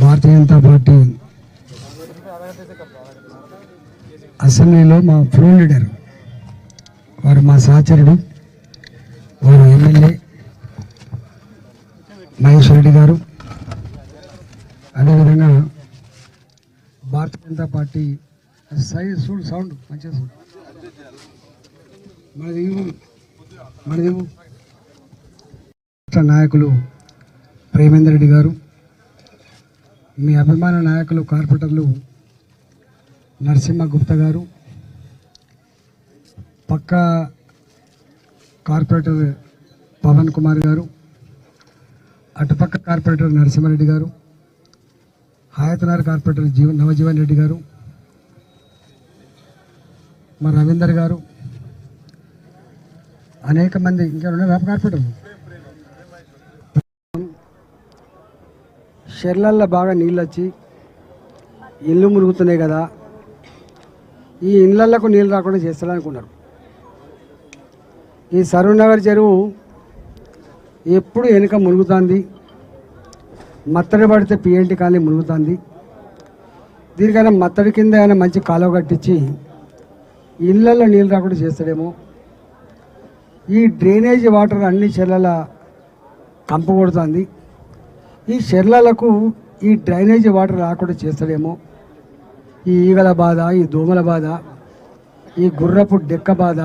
భారతీయ Janata party అసెంబ్లీలో మా floor leader వారు మా సహచరుడు వారు ఎమ్మెల్యే మహేష్ రెడ్డి గారు అదేవిధంగా భారతీయ జనతా పార్టీ సైజ్ చూడు సౌండ్ మంచిగా సౌండ్ మనది మనది రాష్ట్ర నాయకులు ప్రేమేందర్ రెడ్డి గారు మీ అభిమాన నాయకులు కార్పొరేటర్లు నరసింహ గుప్తా గారు పక్క కార్పొరేటర్ పవన్ కుమార్ గారు అటుపక్క కార్పొరేటర్ నరసింహారెడ్డి గారు హాయతనార్ కార్పొరేటర్ జీవన్ నవజీవన్ రెడ్డి గారు మా రవీందర్ గారు అనేక మంది ఇంకా ఉన్నారు. కార్పొరేటర్. షెర్లల్లో బాగా నీళ్ళు వచ్చి ఇల్లు మురుగుతున్నాయి కదా. ఈ ఇళ్ళకు నీళ్ళు రాకుండా చేస్తారనుకున్నారు. ఈ సరూనగర్ చెరువు ఎప్పుడు వెనుక మునుగుతుంది. మత్తడి పడితే పిఎన్టీ కాలనీ మునుగుతుంది. దీనికైనా మత్తడి కింద అయినా మంచి కాలువ కట్టించి ఇళ్ళల్లో నీళ్ళు రాకుండా చేస్తాడేమో. ఈ డ్రైనేజీ వాటర్ అన్ని చెర్లల కంప కొడుతుంది. ఈ చెర్లలకు ఈ డ్రైనేజీ వాటర్ రాకుండా చేస్తాడేమో. ఈ ఈగల బాధ ఈ దోమల బాధ ఈ గుర్రపు డెక్క బాధ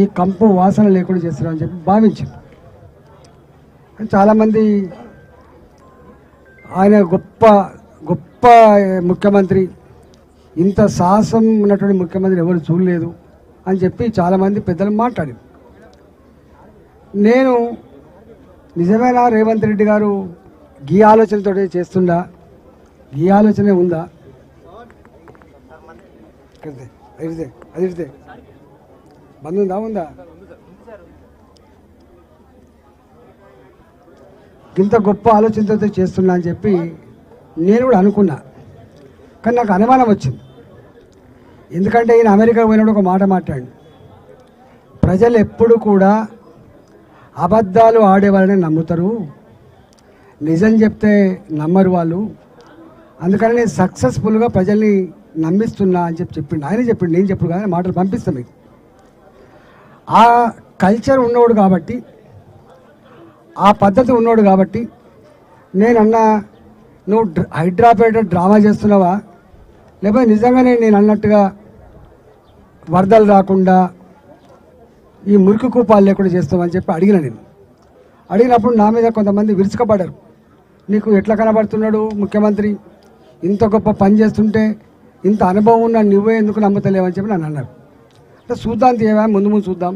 ఈ కంపు వాసన లేకుండా చేస్తాడని చెప్పి భావించారు. చాలామంది ఆయన గొప్ప గొప్ప ముఖ్యమంత్రి. ఇంత సాహసం ఉన్నటువంటి ముఖ్యమంత్రి ఎవరు చూడలేదు అని చెప్పి చాలామంది పెద్దలు మాట్లాడారు. నేను నిజమేనా రేవంత్ రెడ్డి గారు గీ ఆలోచనతో చేస్తుందా గీ ఆలోచనే ఉందా? అది అదిరిదే బంద్ ఉందా ఉందా? ఇంత గొప్ప ఆలోచనతో చేస్తున్నా అని చెప్పి నేను కూడా అనుకున్నా. కానీ నాకు అనుమానం వచ్చింది. ఎందుకంటే ఈయన అమెరికా పోయినప్పుడు ఒక మాట మాట్లాడి ప్రజలు ఎప్పుడు కూడా అబద్ధాలు ఆడేవాళ్ళని నమ్ముతారు. నిజం చెప్తే నమ్మరు వాళ్ళు. అందుకని నేను సక్సెస్ఫుల్గా ప్రజల్ని నమ్మిస్తున్నా అని చెప్పి చెప్పిండు. ఆయన చెప్పిండు. నేను చెప్పుడు కానీ మాటలు పంపిస్తాను మీకు. ఆ కల్చర్ ఉన్నవాడు కాబట్టి ఆ పద్ధతి ఉన్నాడు కాబట్టి నేను అన్నా నువ్వు హైడ్రాపేట డ్రామా చేస్తున్నావా? లేకపోతే నిజంగానే నేను అన్నట్టుగా వరదలు రాకుండా ఈ మురికి కూపాలు లేకుండా చేస్తామని చెప్పి అడిగిన నేను. అడిగినప్పుడు నా మీద కొంతమంది విరుచుకపడ్డారు. నీకు ఎట్లా కనబడుతున్నాడు ముఖ్యమంత్రి? ఇంత గొప్ప పని చేస్తుంటే ఇంత అనుభవం ఉన్న నువ్వే ఎందుకు నమ్మతలేవని చెప్పి నన్ను అన్నారు. అంటే చూద్దాం తీయవా ముందు ముందు చూద్దాం.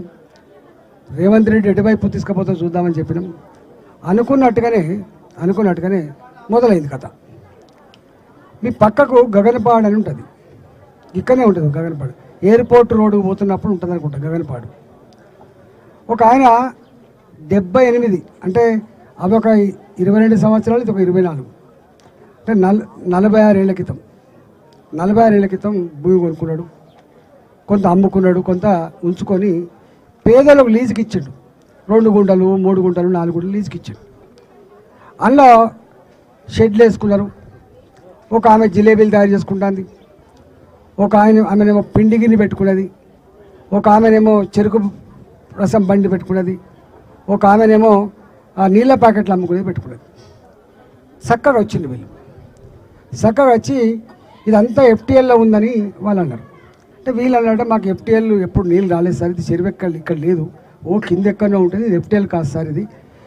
రేవంత్ రెడ్డి ఎటువైపు తీసుకుపోతా చూద్దామని చెప్పినాం. అనుకున్నట్టుగానే అనుకున్నట్టుగానే మొదలైంది కథ. మీ పక్కకు గగనపాడు అని ఉంటుంది. ఇక్కడనే ఉంటుంది గగనపాడు. ఎయిర్పోర్ట్ రోడ్డు పోతున్నప్పుడు ఉంటుంది అనుకుంటా గగనపాడు. ఒక ఆయన డెబ్బై ఎనిమిది అంటే అదొక ఒక ఇరవై రెండు సంవత్సరాలు ఇది ఒక ఇరవై నాలుగు. అంటే నల్ నలభై ఆరేళ్ళ క్రితం. నలభై ఆరేళ్ళ క్రితం భూమి కొనుక్కున్నాడు. కొంత అమ్ముకున్నాడు కొంత ఉంచుకొని పేదలకు లీజుకి ఇచ్చాడు రెండు గుంటలు మూడు గుంటలు నాలుగు గుంటలు లీజుకి ఇచ్చాడు. అందులో షెడ్లు వేసుకున్నారు. ఒక ఆమె జిలేబీలు తయారు చేసుకుంటుంది. ఒక ఆయన ఆమెనేమో పిండి గిన్నె పెట్టుకున్నది. ఒక ఆమెనేమో చెరుకు రసం బండి పెట్టుకున్నది. ఒక ఆమెనేమో ఆ నీళ్ళ ప్యాకెట్లు అమ్ముకునేది పెట్టుకున్నది. చక్కగా వచ్చింది వీళ్ళు. చక్కగా వచ్చి ఇదంతా ఎఫ్టీఎల్లో ఉందని వాళ్ళు అన్నారు. అంటే వీళ్ళు అన్నారంటే మాకు ఎఫ్టీఎల్ ఎప్పుడు నీళ్ళు రాలేదు సార్ ఇది చెరువు ఎక్కడ ఇక్కడ లేదు. ఓ కింద ఎక్కడో ఉంటుంది రెప్టైల్ కాదు సార్ ఇది.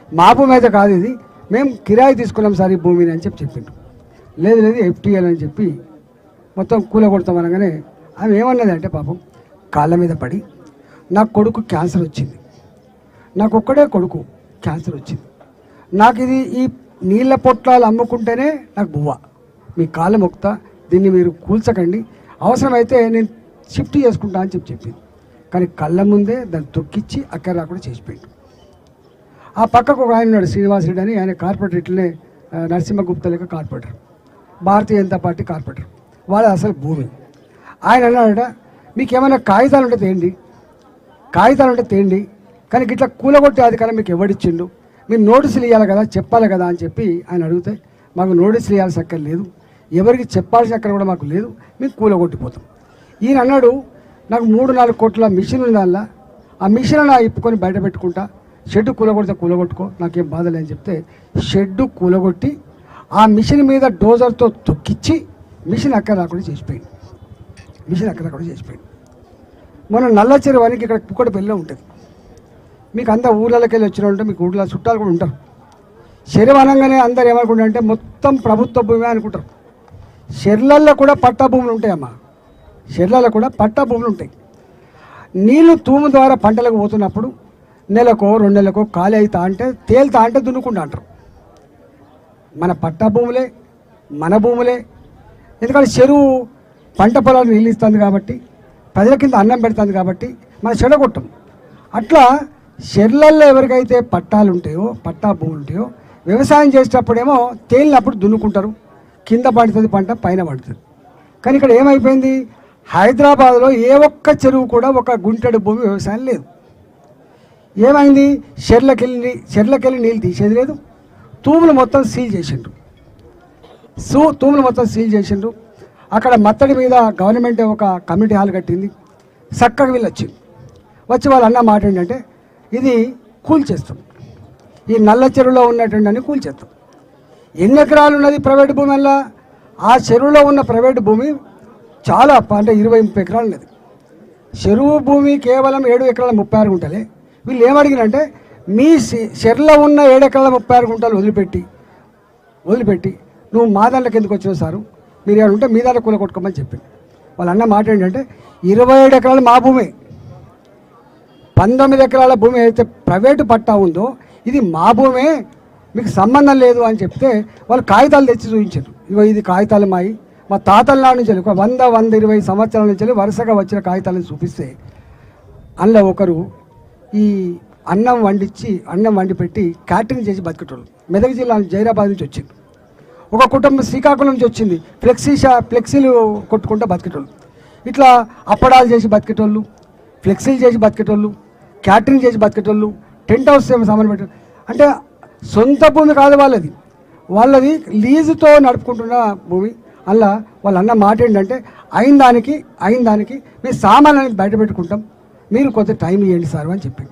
మాపు భూమి కాదు ఇది. మేము కిరాయి తీసుకున్నాం సార్ ఈ భూమిని అని చెప్పి చెప్పిండు. లేదు లేదు ఎఫ్టీఎల్ అని చెప్పి మొత్తం కూల కొడతాం అనగానే ఆమె ఏమన్నది అంటే పాపం కాళ్ళ మీద పడి నా కొడుకు క్యాన్సర్ వచ్చింది. నాకు ఒక్కడే కొడుకు క్యాన్సర్ వచ్చింది. నాకు ఇది ఈ నీళ్ళ పొట్లాలు అమ్ముకుంటేనే నాకు బువ్వ. మీ కాళ్ళ మొక్త దీన్ని మీరు కూల్చకండి. అవసరమైతే నేను షిఫ్ట్ చేసుకుంటా అని చెప్పి చెప్పింది. కానీ కళ్ళ ముందే దాన్ని తొక్కిచ్చి అక్కడ రాకుండా చేసిపోయింది ఆ పక్కకు ఒక ఆయన ఉన్నాడు శ్రీనివాస్ రెడ్డి అని ఆయన కార్పొరేటర్ ఇట్లనే నరసింహగుప్త లేక corporator. Bharatiya Janata party corporator. వాళ్ళ అసలు భూమి. ఆయన అన్నాడట మీకు ఏమైనా కాగితాలు ఉంటే తేండి కాగితాలు ఉంటే తేండి కానీ ఇట్లా కూలగొట్టే అధికారం మీకు ఎవడిచ్చిండు మీరు నోటీసులు ఇవ్వాలి కదా చెప్పాలి కదా అని చెప్పి ఆయన అడిగితే మాకు నోటీసులు ఇవ్వాల్సి అక్కర్లేదు లేదు. ఎవరికి చెప్పాల్సిన అక్కడ కూడా మాకు లేదు. మేము కూలగొట్టిపోతాం. ఈయన అన్నాడు నాకు మూడు నాలుగు కోట్ల మిషన్ ఉంది ఆ మిషన్ నా ఇప్పుకొని బయట పెట్టుకుంటా. షెడ్ కూలగొడితే కూలగొట్టుకో నాకేం బాధ లేదని చెప్తే షెడ్ కూలగొట్టి ఆ మిషన్ మీద డోజర్తో తొక్కిచ్చి మిషన్ అక్కడ రాకుండా చేసిపోయింది. మిషన్ అక్కడ రాకుండా చేసిపోయింది. మన నల్ల చెరువానికి ఇక్కడ కుక్కడి పెళ్ళి ఉంటుంది. మీకు అందరు ఊళ్ళకి వెళ్ళి వచ్చిన ఉంటే మీకు ఊళ్ళో చుట్టాలు కూడా ఉంటారు. చెరువు అనగానే అందరు ఏమనుకుంటారంటే మొత్తం ప్రభుత్వ భూమి అనుకుంటారు. చెర్లల్లో కూడా పట్టా భూములు ఉంటాయమ్మా. చెర్లలో కూడా పట్టా భూములు ఉంటాయి. నీళ్ళు తూము ద్వారా పంటలకు పోతున్నప్పుడు నెలకో రెండు నెలకో ఖాళీ అవుతా అంటే తేలుతా అంటే దున్నుకుంటా అంటారు. మన పట్టా భూములే మన భూములే. ఎందుకంటే చెరువు పంట పొలాలు నీళ్ళు ఇస్తుంది కాబట్టి ప్రజల కింద అన్నం పెడుతుంది కాబట్టి మన చెడగొట్టం అట్లా చెర్లల్లో ఎవరికైతే పట్టాలు ఉంటాయో పట్టా భూములు ఉంటాయో వ్యవసాయం చేసేటప్పుడేమో తేలినప్పుడు దున్నుకుంటారు. కింద పడుతుంది పంట పైన పడుతుంది. కానీ ఇక్కడ ఏమైపోయింది? హైదరాబాద్లో ఏ ఒక్క చెరువు కూడా ఒక గుంటెడు భూమి వ్యవసాయం లేదు. ఏమైంది? చెర్లకెళ్ళి చెర్లకెళ్ళి నీళ్ళు తీసేది లేదు. తూములు మొత్తం సీల్ చేసిండ్రు. సూ తూములు మొత్తం సీల్ చేసిండ్రు. అక్కడ మత్తడి మీద గవర్నమెంట్ ఒక కమిటీ హాల్ కట్టింది. చక్కగా వీళ్ళు వచ్చింది వచ్చి వాళ్ళు అన్న మాట ఏంటంటే ఇది కూల్చేస్తాం ఈ నల్ల చెరువులో ఉన్నటువంటి అని కూల్చేస్తాం ఎన్ని ఎకరాలు ఉన్నది ప్రైవేట్ భూమి వల్ల ఆ చెరువులో ఉన్న ప్రైవేట్ భూమి చాలా ప- అంటే ఇరవై ముప్పై ఎకరాలు లేదు చెరువు భూమి కేవలం ఏడు ఎకరాల ముప్పై ఆరు గుంటలే. వీళ్ళు ఏమడిగినంటే మీ చెర్లో ఉన్న ఏడు ఎకరాల ముప్పై ఆరు గుంటలు వదిలిపెట్టి వదిలిపెట్టి నువ్వు మా దాంట్లోకి ఎందుకు వచ్చిన సారు? మీరు ఏడు ఉంటే మీ దాంట్లో కూల కొట్టుకోమని చెప్పింది వాళ్ళ అన్న మాట ఏంటంటే ఇరవై ఏడు ఎకరాలు మా భూమి. పంతొమ్మిది ఎకరాల భూమి అయితే ప్రైవేటు పట్టా ఉందో ఇది మా భూమే. మీకు సంబంధం లేదు అని చెప్తే వాళ్ళు కాగితాలు తెచ్చి చూపించారు. ఇగో ఇది కాగితాలు మాయి. మా తాతల నాడు నుంచి ఒక వంద వంద ఇరవై సంవత్సరాల నుంచి వరుసగా వచ్చిన కాగితాలను చూపిస్తే అందులో ఒకరు ఈ అన్నం వండిచ్చి అన్నం వండి పెట్టి క్యాటరింగ్ చేసి బతికేటోళ్ళు. మెదక్ జిల్లా జైరాబాద్ నుంచి వచ్చింది. ఒక కుటుంబం శ్రీకాకుళం నుంచి వచ్చింది. ఫ్లెక్సీ షా ఫ్లెక్సీలు కొట్టుకుంటూ బతికేటోళ్ళు. ఇట్లా అప్పడాలు చేసి బతికేటోళ్ళు ఫ్లెక్సీలు చేసి బతికేటోళ్ళు క్యాటరింగ్ చేసి బతికేటోళ్ళు టెంట్ హౌస్ సామాన్ పెట్టారు అంటే సొంత భూమి కాదు వాళ్ళది. వాళ్ళది లీజుతో నడుపుకుంటున్న భూమి. అలా వాళ్ళు అన్న మాట ఏంటంటే అయిన దానికి అయిన దానికి మీ సామాన్ అనేది బయట పెట్టుకుంటాం మీరు కొంత టైం ఇవ్వండి సార్ అని చెప్పింది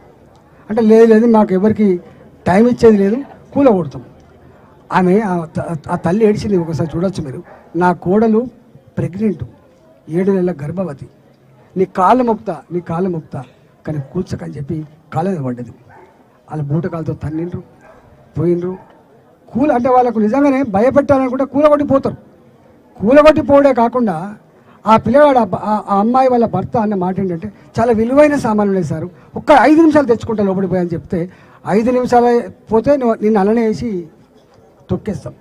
అంటే లేదు లేదు మాకు ఎవరికి టైం ఇచ్చేది లేదు కూల కొడతాం. ఆమె ఆ- ఆ తల్లి ఏడిచింది ఒకసారి చూడొచ్చు మీరు. నా కోడలు ప్రెగ్నెంట్ ఏడు నెలల గర్భవతి. నీ కాళ్ళు మొక్తా నీ కాళ్ళు మొక్తా కానీ కూర్చకని చెప్పి కాళ్ళ పడ్డది. వాళ్ళ బూటకాలతో తన్నిండ్రు పోయిండ్రు. కూల అంటే వాళ్ళకు నిజంగానే భయపెట్టాలనుకుంటే కూలగొట్టి కూలగొట్టిపోవడే కాకుండా ఆ పిల్లవాడు ఆ ఆ ఆ అమ్మాయి వాళ్ళ భర్త అన్న మాట ఏంటంటే చాలా విలువైన సామాన్లు ఉన్నాయి సార్. ఒక్క ఐదు నిమిషాలు తెచ్చుకుంటా లోపలికి పోయని చెప్తే ఐదు నిమిషాలు పోతే నువ్వు నిన్ను వేసి తొక్కేస్తాం.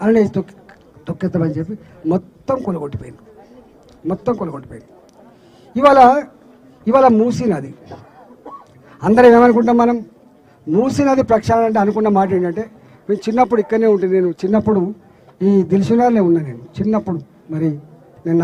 అలనేసి వేసి తొక్కి తొక్కేస్తామని చెప్పి మొత్తం కొలగొట్టిపోయింది. మొత్తం కొలగొట్టిపోయింది. ఇవాళ ఇవాళ మూసీ నది. అందరం ఏమనుకుంటాం మనం? మూసీ నది ప్రక్షాళన అంటే అనుకున్న మాట ఏంటంటే మేము చిన్నప్పుడు ఇక్కడనే ఉంటుంది నేను చిన్నప్పుడు ఈ దిల్సునార్లే ఉన్నా నేను. చిన్నప్పుడు మరి